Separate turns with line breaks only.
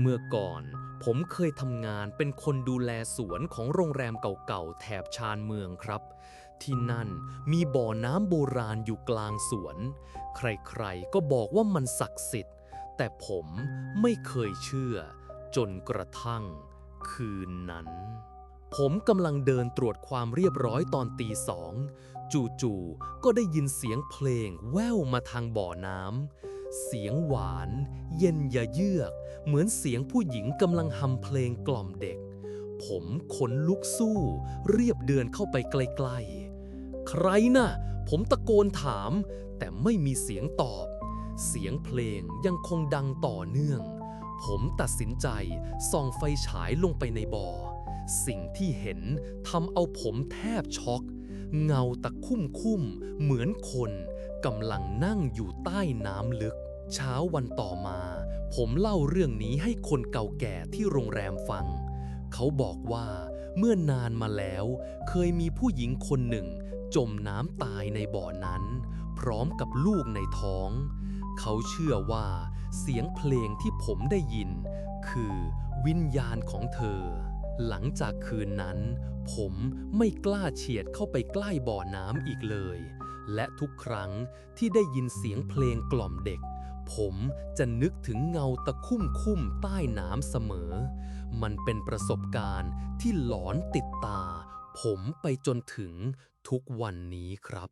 เมื่อก่อนผมเคยทำงานเป็นคนดูแลสวนของโรงแรมเก่าๆ แถบชานเมืองครับ ที่นั่นมีบ่อน้ำโบราณอยู่กลางสวน ใครๆ ก็บอกว่ามันศักดิ์สิทธิ์ แต่ผมไม่เคยเชื่อ จนกระทั่งคืนนั้น ผมกำลังเดินตรวจความเรียบร้อยตอนตีสอง จู่ๆ ก็ได้ยินเสียงเพลงแว่วมาทางบ่อน้ำ เสียงหวาน เย็นยะเยือก เหมือนเสียงผู้หญิงกำลังฮัมเพลงกล่อมเด็ก ผมขนลุกสู้ เรียบเดินเข้าไปใกล้ๆใครน่ะ ผมตะโกนถาม แต่ไม่มีเสียงตอบ เสียงเพลงยังคงดังต่อเนื่อง ผมตัดสินใจส่องไฟฉายลงไปในบ่อ สิ่งที่เห็นทำเอาผมแทบช็อก เงาตะคุ่มคุ่มเหมือนคนกำลังนั่งอยู่ใต้น้ำลึก เช้าวันต่อมา ผมเล่าเรื่องนี้ให้คนเก่าแก่ที่โรงแรมฟัง เขาบอกว่าเมื่อนานมาแล้ว เคยมีผู้หญิงคนหนึ่ง จมน้ำตายในบ่อนั้น พร้อมกับลูกในท้อง เขาเชื่อว่าเสียงเพลงที่ผมได้ยิน คือวิญญาณของเธอ หลังจากคืนนั้น ผมไม่กล้าเฉียดเข้าไปใกล้บ่อน้ำอีกเลย และทุกครั้งที่ได้ยินเสียงเพลงกล่อมเด็ก ผมจะนึกถึงเงาตะคุ่มคุ่มใต้น้ำเสมอ มันเป็นประสบการณ์ที่หลอนติดตา ผมไปจนถึงทุกวันนี้ครับ